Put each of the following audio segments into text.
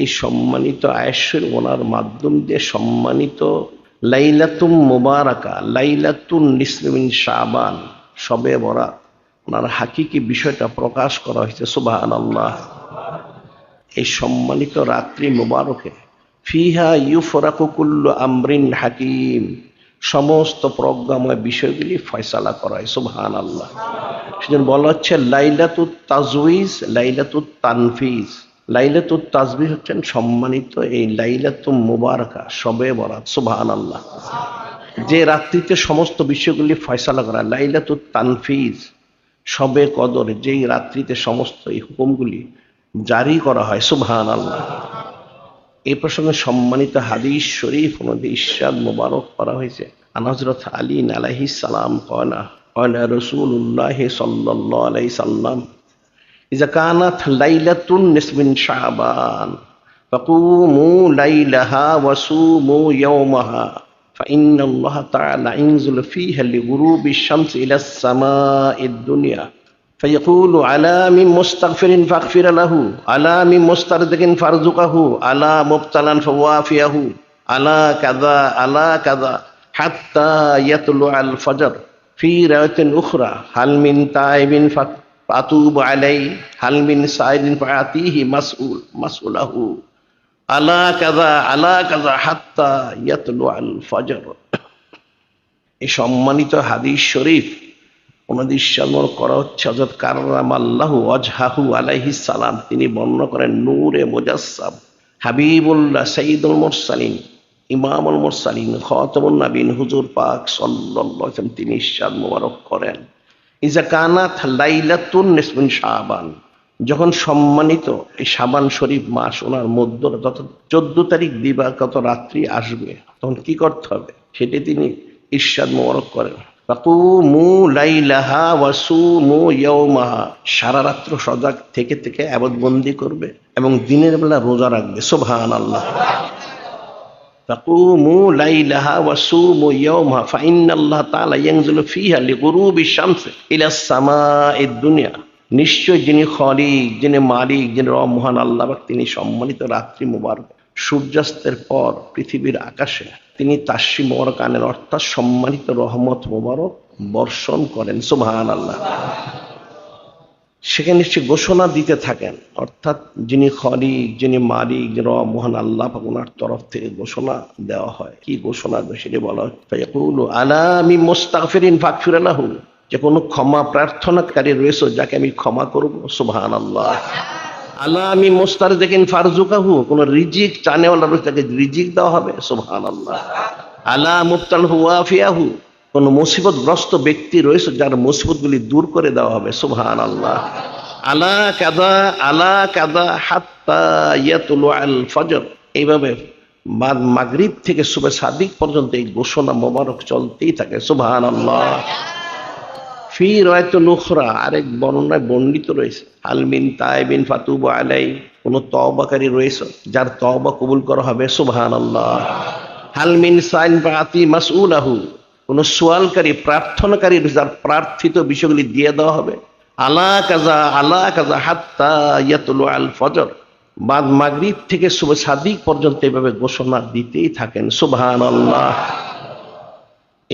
এই সম্মানিত আয়েশ্বর ওনার মাধ্যম দিয়ে সম্মানিত লাইলাতুম মুবারাকা, লাইলাতুন নিসলিমিন শাবান, সবে বরাত। ওনার হাকিকি বিষয়টা প্রকাশ করা হয়েছে সুবাহান আল্লাহ এই সম্মানিত রাত্রি মুবারকে, ফিহা ইউফরাকুকুল্লু আমরিন হাকিম, সমস্ত প্রজ্ঞাময় বিষয়গুলি ফয়সালা করা হয় সুবহান আল্লাহ সেজন্য বলা হচ্ছে লাইলাতুত তাজউইজ লাইলাতুত তানফিজ। লাইলাতুত তাজবি হচ্ছেন সম্মানিত এই লাইলাতুম মুবারকা, সবে বরাত সুবহান আল্লাহ যে রাত্রিতে সমস্ত বিষয়গুলি ফয়সালা করা, লাইলাতুত তানফিজ, সবে কদর, যেই রাত্রিতে সমস্ত এই হুকুমগুলি জারি করা হয় সুবহান আল্লাহ এই প্রসঙ্গে সম্মানিত হাদিস শরীফ নদী ইশাদ মুবারক করা হয়েছে। আনহজরত আলী আলাইহি সালাম কয়না কয়না রসুল্লাহ সাল্লাহ আলাই সাল্লাম إذا كانت ليلة نصف شعبان فقوموا ليلها وصوموا يومها فإن الله تعالى ينزل فيها لغروب الشمس إلى السماء الدنيا. فيقول على من مستغفر فاغفر له على من مسترزق فارزقه على مبتلا فوافيه على كذا على كذا حتى يطلع الفجر. في رواية أخرى هل من تائب পাতুব আলাই হালমিন সাইদিন ফাতিহি মাসউল মাসউলাহু আলা আলা হাত্তা ইয়াতলু আল ফজর এই সম্মানিত হাদিস শরীফ ওনাদের করা হচ্ছে কারাম আলাইহি সালাম। তিনি বর্ণনা করেন নূরে মোজাসাব হাবিবুল্লাহ সঈদুল মুরসালিন, ইমামুল মুরসালিন খতমুল নাবিন হুজুর পাক সাল্লাল্লাহু আলাইহি তিনি ইসাদ মোবারক করেন। লাইলাতুন নিসমিন শাবান। যখন সম্মানিত এই শাবান শরীফ মাস ওনার মধ্য তত চোদ্দ তারিখ দিবাগত রাত্রি আসবে। তখন কি করতে হবে? সেটি তিনি ইরশাদ মোবারক করেন। সারা রাত্র সজাগ থেকে থেকে আবাদবন্দি করবে এবং দিনের বেলা রোজা রাখবে। সুবহানাল্লাহ ফাকুমু লাইলাহা ওয়াসুমু ইয়াউমাহা ফাইন্নাল্লাহ তাআলা ইয়ানজিলু ফিহা লিগুরুবি শামস ইলা সামাইদ দুনিয়া নিশ্চয় যিনি খলিক, যিনি মালিক, যিনি রব মহান আল্লাহ তিনি সম্মানিত রাত্রি মুবারক, সূর্যাস্তের পর পৃথিবীর আকাশে তিনি তাসি মোবারক অর্থাৎ সম্মানিত রহমত মোবারক বর্ষণ করেন সুবহান আল্লাহ সেখানে সে ঘোষণা দিতে থাকেন। অর্থাৎ যিনি খলিক, যিনি মালিক রব, মহান আল্লাহ ওনার তরফ থেকে ঘোষণা দেওয়া হয়। কি ঘোষণা সেটি বলা হয়। আলা আমি মুস্তাগফিরিন ফাগফির লাহু। যে কোনো ক্ষমা প্রার্থনাকারী রয়েছে, যাকে আমি ক্ষমা করব, সুবহানাল্লাহ। আল্লাহ আল্লাহ আমি মোস্তার দেখেন ফারজুকাহু কোন রিজিক চানেওয়ালা রয়েছে, তাকে রিজিক দেওয়া হবে সুবহান আল্লাহ আলা মুফতাল হুয়াফিয়াহু কোন মুসিবতগ্রস্ত ব্যক্তি রয়েছে যার মুসিবতগুলি দূর করে দেওয়া হবে সুবহান আল্লাহ আলা কাদা আলা কাদা হাত্তা ইয়াতুলু আল ফজর। এইভাবে বাদ মাগরিব থেকে সুবে সাদিক পর্যন্ত এই ঘোষণা মোবারক চলতেই থাকে সুবহান আল্লাহ ফি রয়তো নুখরা আরেক বর্ণনায় বর্ণিত রয়েছে আলমিন তাইবিন ফাতুব আলাই কোন তবাকারী রয়েছে যার তবা কবুল করা হবে সুবহান আল্লাহ হালমিন সাইন বাতি মাসউলাহু কোন সোয়ালকারী, প্রার্থনাকারী যার প্রার্থিত বিষয়গুলি দিয়ে দেওয়া হবে। আলা কাজা আলা কাজা হাত্তা ইয়াতুলু আল ফজর। বাদ মাগরিব থেকে শুভ সাদিক পর্যন্ত এভাবে ঘোষণা দিতেই থাকেন। সুবহান আল্লাহ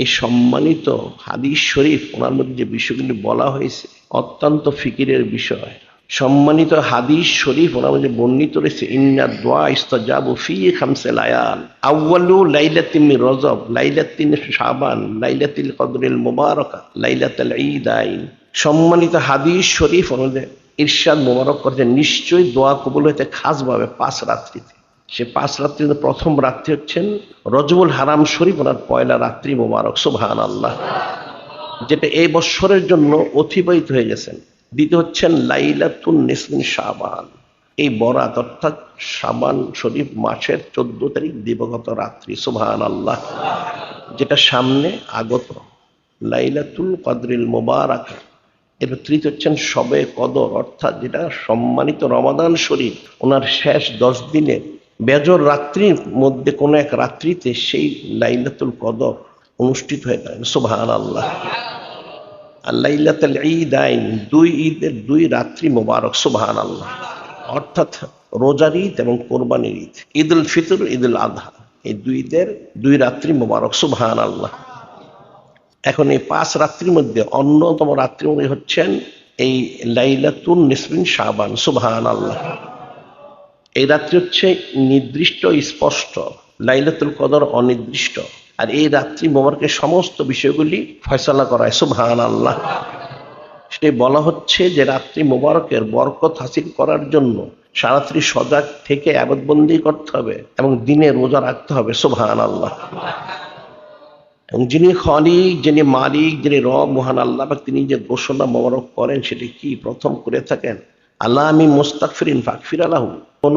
এই সম্মানিত হাদিস শরীফ ওনার মধ্যে যে বিষয়গুলি বলা হয়েছে, অত্যন্ত ফিকিরের বিষয়। সম্মানিত হাদিস শরীফ ওনার মধ্যে বর্ণিত রয়েছে, ইন্না দোয়া ইস্তাজাবু ফি খামসে লায়াল। আউয়ালু লাইলাতিন মিন রজব, লাইলাতিন শাবান, লাইলাতিল কদরিল মুবারাকা, লাইলাতুল ঈদাইন। সম্মানিত হাদিস শরীফ ওনাদের ইরশাদ মোবারক করছে, নিশ্চয়ই দোয়া কবুল হইতে খাসভাবে পাঁচ রাত্রিতে। সে পাঁচ রাত্রি প্রথম রাত্রি হচ্ছেন রজবুল হারাম শরীফ ওনার পয়লা রাত্রি মোবারক সুবহান আল্লাহ যেটা এই বৎসরের জন্য অতিবাহিত হয়ে গেছেন। দ্বিতীয় হচ্ছেন লাইলাতুন নিসমিন শাবান। এই বরাত অর্থাৎ শাবান শরীফ মাসের চোদ্দ তারিখ দিবগত রাত্রি সুবহান আল্লাহ যেটা সামনে আগত। লাইলাতুল কদরিল মোবারক। এর তৃতীয় হচ্ছেন সবে কদর, অর্থাৎ যেটা সম্মানিত রমাদান শরীফ, ওনার শেষ দশ দিনে বেজর রাত্রির মধ্যে কোনো এক রাত্রিতে সেই লাইলাতুল কদর অনুষ্ঠিত হয়ে থাকে সুবহান আল্লাহ লাইলাতুল ঈদ আইন, দুই ঈদের দুই রাত্রি মোবারক সুবহান আল্লাহ অর্থাৎ রোজার ঈদ এবং কোরবানির ঈদ ঈদ উল ফিতর ঈদ উল আধা। এই দুই ঈদের দুই রাত্রি মোবারক সুবহান আল্লাহ এখন এই পাঁচ রাত্রির মধ্যে অন্যতম রাত্রি মধ্যে হচ্ছেন এই লাইলাতুন নিসবিন শাবান সুবহান আল্লাহ এই রাত্রি হচ্ছে নির্দিষ্ট স্পষ্ট, লাইলাতুল কদর অনির্দিষ্ট। আর এই রাত্রি মোবারকের সমস্ত বিষয়গুলি ফয়সলা করায় সুবহান আল্লাহ সেটাই বলা হচ্ছে যে রাত্রি মোবারকের বরকত হাসিল করার জন্য সারাত্রি সজাগ থেকে আবদবন্দি করতে হবে এবং দিনে রোজা রাখতে হবে সুবহান আল্লাহ এবং যিনি খলিক, যিনি মালিক, যিনি রব, মহান আল্লাহ বা তিনি যে ঘোষণা মোবারক করেন, সেটি কি প্রথম করে থাকেন? আল্লাহ আমি মোস্তাকফিরিন ফাকফির আলাহু কোন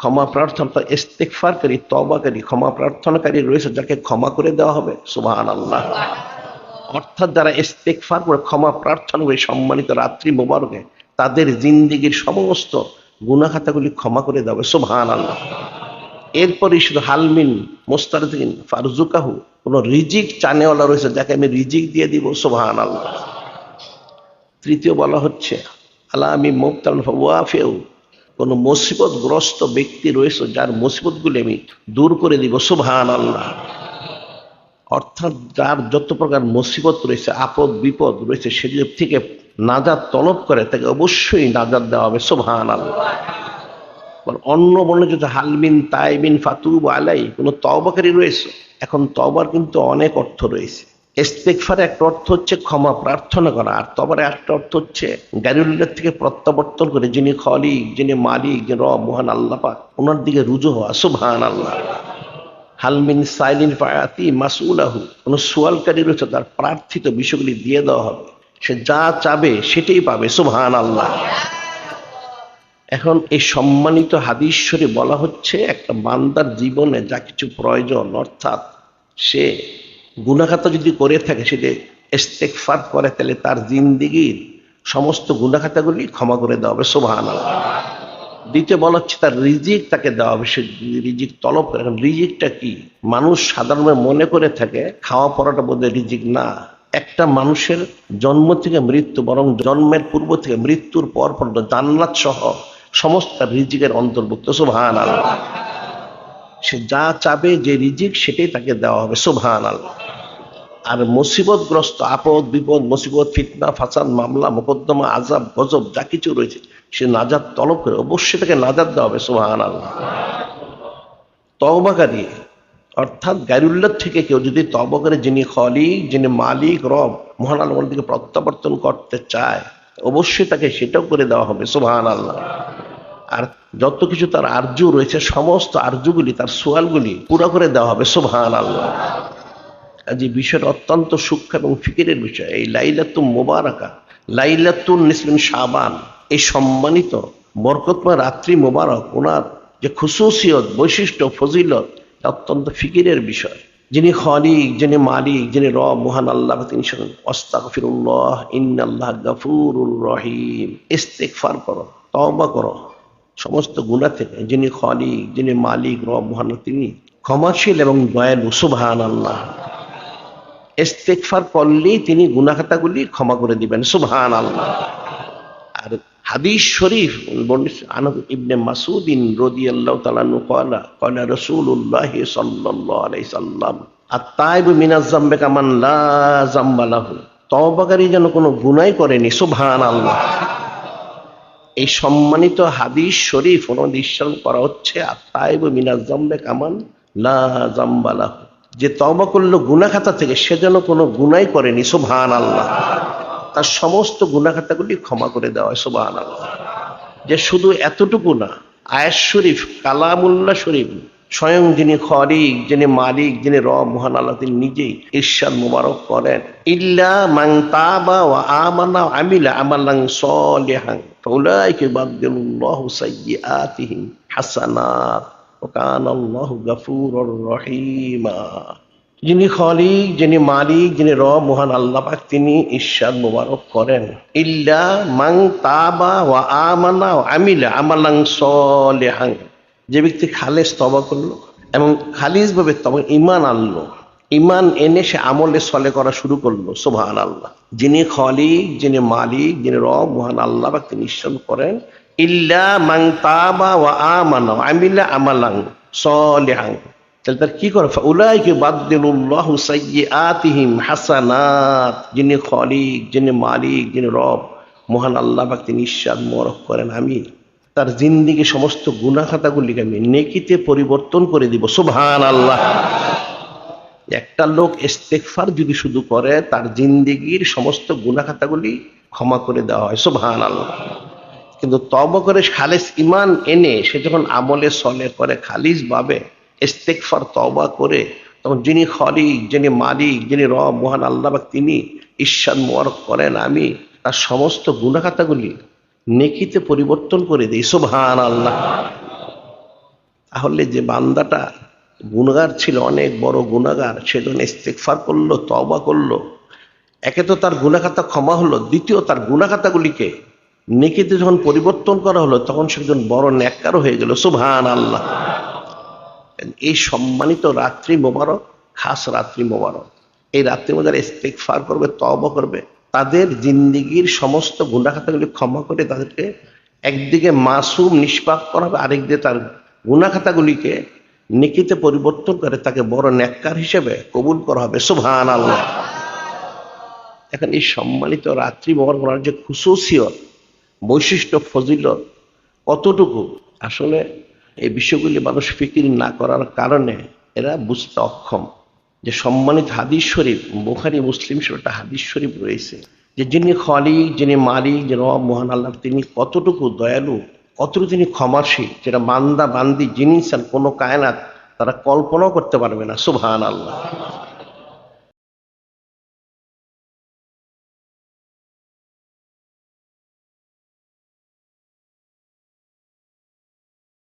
ক্ষমা প্রার্থনা ইস্তেকফারকারী তবাকারী ক্ষমা প্রার্থনাকারী রয়েছে যাকে ক্ষমা করে দেওয়া হবে সুবহান আল্লাহ অর্থাৎ যারা ইস্তেকফার করে, ক্ষমা প্রার্থনা করে, সম্মানিত রাত্রি মোবারকে, তাদের জিন্দিগির সমস্ত গুনাখাতাগুলি ক্ষমা করে দেওয়া হবে সুবহান আল্লাহ এরপরই শুধু হালমিন মোস্তারদিন ফারজুকাহু, কোন রিজিক চানেওয়ালা রয়েছে, যাকে আমি রিজিক দিয়ে দিব সুবহান আল্লাহ তৃতীয় বলা হচ্ছে আল্লাহ আমি মুক্তান ওয়াফেও কোন মুসিবতগ্রস্ত ব্যক্তি রয়েছে যার মুসিবতগুলি আমি দূর করে দিব সুবহান আল্লাহ অর্থাৎ যার যত প্রকার মুসিবত রয়েছে, আপদ, বিপদ রয়েছে সেগুলোর থেকে নাজাদ তলব করে, তাকে অবশ্যই নাজাদ দেওয়া হবে সুবহান আল্লাহ অন্য বর্ণে যদি হালমিন তাইবিন ফাতুব আলাই, কোনো তবাকারী রয়েছে, এখন তবার কিন্তু অনেক অর্থ রয়েছে। ইস্তেকফার একটা অর্থ হচ্ছে ক্ষমা, প্রার্থনা করা। আর তবার একটা অর্থ হচ্ছে গাড়িউল্লার থেকে প্রত্যাবর্তন করে, যিনি খলিক, যিনি মালিক, যিনি রব, মহান আল্লাহ পাক, ওনার দিকে রুজু হওয়া। সুবহান আল্লাহ হালমিন সাইলিন ফায়াতি মাসুলাহু কোন সোয়ালকারী রয়েছে, তার প্রার্থিত বিষয়গুলি দিয়ে দেওয়া হবে। সে যা চাবে, সেটাই পাবে। সুবহান আল্লাহ এখন এই সম্মানিত হাদিশ্বরে বলা হচ্ছে, একটা বান্দার জীবনে যা কিছু প্রয়োজন, অর্থাৎ সে গুণাখাতা যদি করে থাকে সেটা ইস্তেকফার করে, তাহলে তার জিন্দিগির সমস্ত গুণাখাতাগুলি ক্ষমা করে দেওয়া হবে সোভান দ্বিতীয় বলা হচ্ছে, তার রিজিক তাকে দেওয়া হবে, সে রিজিক তলব করে। রিজিকটা কি? মানুষ সাধারণভাবে মনে করে থাকে, খাওয়া পড়াটা বোধহয় রিজিক না। একটা মানুষের জন্ম থেকে মৃত্যু, বরং জন্মের পূর্ব থেকে মৃত্যুর পর পর্যন্ত জান্নাত সহ সমস্ত রিজিকের অন্তর্ভুক্ত সুবহান আল্লাহ সে যা চাবে, যে রিজিক, সেটাই তাকে দেওয়া হবে আল্লাহ আর মুসিবতগ্রস্ত, আপদ, বিপদ, মুসিবত, ফিতনা, ফাসাদ, মামলা, মোকদ্দমা আজাব গজব, যা কিছু রয়েছে, সে নাজাদ তলব করে অবশ্যই তাকে নাজাদ দেওয়া হবে সুবহান আল্লাহ তওবাকারী অর্থাৎ গাইরুল্লাহ থেকে কেউ যদি তবা করে, যিনি খলিক, যিনি মালিক, রব, মহান আল্লাহর দিকে প্রত্যাবর্তন করতে চায়, অবশ্যই তাকে সেটাও করে দেওয়া হবে সুবহান আল্লাহ আর যত কিছু তার আর্য রয়েছে, সমস্ত আর্যগুলি তার সোয়ালগুলি পুরো করে দেওয়া হবে সুবহান আল্লাহ যে বিষয়টা অত্যন্ত সূক্ষ্ম এবং ফিকিরের বিষয়, এই লাইলাতুম মোবারকা, লাইলাতুন নিসলিম শাবান, এই সম্মানিত বরকতময় রাত্রি মোবারক, ওনার যে খুশুসিয়ত বৈশিষ্ট্য, ফজিলত অত্যন্ত ফিকিরের বিষয়। যিনি খলিক, যিনি মালিক, যিনি র মহান আল্লাহ, তিনি অস্তাগফিরুল্লাহ, ইন্নাল্লাহ গাফুরুর রহিম। ইস্তেগফার করো, তওবা করো। সমস্ত গুণা থেকে, যিনি খলিক, যিনি মালিক, রব তিনি ক্ষমাশীল এবং দয়ালু সুবহান আল্লাহ ইস্তেগফার করলেই তিনি গুনাখাতাগুলি ক্ষমা করে দিবেন সুবহান আল্লাহ আর হাদিস শরীফ আনন্দ ইবনে মাসুদিন রাদিয়াল্লাহু তাআলা নু ক্বালা ক্বালা রাসূলুল্লাহ সাল্লাল্লাহু আলাইহি সাল্লাম, আত-তাইবু মিনাজ যামবি কামান লা যামবা লাহু। তওবাকারী যেন কোনো গুনাহ করেনি, সুবহানাল্লাহ। এই সম্মানিত হাদিস শরীফ অনুদিশন করা হচ্ছে কামান লা যে তবা করল গুনাখাতা থেকে, সে যেন কোনো গুনাই করেনি, সুবহানাল্লাহ। তার সমস্ত গুনাখাতাগুলি ক্ষমা করে দেওয়া হয় আল্লাহ যে শুধু এতটুকু না, আয়াস শরীফ, কালামুল্লাহ শরীফ স্বয়ং যিনি খরিক, যিনি মালিক, যিনি রব, মহান আল্লাহ, তিনি নিজেই ঈশ্বর মুবারক করেন। ইল্লা মাং তাবা ওয়া আমানা ওয়া আমিলা আমালান সলিহান, ফাউলাইকা বাদদিলুল্লাহু সাইয়্যাতিহিম হাসানাত ওয়া কানা আল্লাহু গাফুরুর রহিমা। যিনি খলিক, যিনি মালিক, যিনি রব, মহান আল্লাহ পাক, তিনি ঈশ্বর মুবারক করেন। ইল্লা মাং তাবা ওয়া আমানা আমিলা আমালান সলিহান যে ব্যক্তি খালেস তবা করল এবং খালিস ভাবে তবে ইমান আনলো ইমান এনে সে আমলে সলে করা শুরু করল সোভান আল্লাহ যিনি খলিক, যিনি মালিক, যিনি রব, মহান আল্লাহ পাক তিনি ঈশ্বর করেন। ইল্লা মাং তাবা ওয়া আমানা ওয়া আমিলা সলিহাং তাহলে তার কি করে? উলাইকে বাদদিলুল্লাহু সাইয়্যাতিহিম হাসানাত। যিনি খলিক, যিনি মালিক, যিনি রব, মহান আল্লাহ পাক তিনি ইরশাদ মরক করেন আমি তার জিন্দিগি সমস্ত গুনাহ খাতাগুলিকে আমি নেকিতে পরিবর্তন করে দিব। সুবহান আল্লাহ একটা লোক ইস্তেগফার যদি শুধু করে, তার জিন্দিগির সমস্ত গুনাহ খাতাগুলি ক্ষমা করে দেওয়া হয়। সুবহান আল্লাহ কিন্তু তব করে খালিস ইমান এনে, সে যখন আমলে সলে করে খালিস ভাবে ইস্তেকফার তবা করে, তখন যিনি খলিক, যিনি মালিক, যিনি রব, মহান আল্লাহ তিনি ঈশ্বর মোয়ারক করেন আমি, তার সমস্ত গুণাখাতাগুলি নেকিতে পরিবর্তন করে দিই সুবহান আল্লাহ তাহলে যে বান্দাটা গুণগার ছিল, অনেক বড় গুণাগার যখন ইস্তেকফার করল তবা করল, একে তো তার গুণাখাতা ক্ষমা হলো, দ্বিতীয় তার গুণাখাতাগুলিকে নেকিতে যখন পরিবর্তন করা হলো, তখন সে একজন বড় ন্যাক্কারও হয়ে গেল সুবহান আল্লাহ এই সম্মানিত রাত্রি মোবারক, খাস রাত্রি মোবারক, এই রাত্রির মধ্যে ইস্তেকফার করবে তবা করবে তাদের জিন্দিগির সমস্ত গুণাখাতাগুলি ক্ষমা করে তাদেরকে একদিকে মাসুম, নিষ্পাপ করা হবে, আরেকদিকে তার গুণাখাতাগুলিকে নিকিতে পরিবর্তন করে তাকে বড় ন্যাক্কার হিসেবে কবুল করা হবে। সুবহান আল্লাহ এখন এই সম্মানিত রাত্রি করার যে খুশুসিয়ত বৈশিষ্ট্য, ফজিলত, কতটুকু? আসলে এই বিষয়গুলি মানুষ ফিকির না করার কারণে এরা বুঝতে অক্ষম। যে সম্মানিত হাদিস শরীফ, বোখারি, মুসলিম শরীফ একটা হাদিস শরীফ রয়েছে। যে যিনি খলিক যিনি মালিক যে রব মহান আল্লাহ, তিনি কতটুকু দয়ালু, কতটুকু তিনি ক্ষমাশীল, যেটা মান্দা বান্দি জিনিস আর কোনো কায়নাত তারা কল্পনাও করতে পারবে না সুবহান আল্লাহ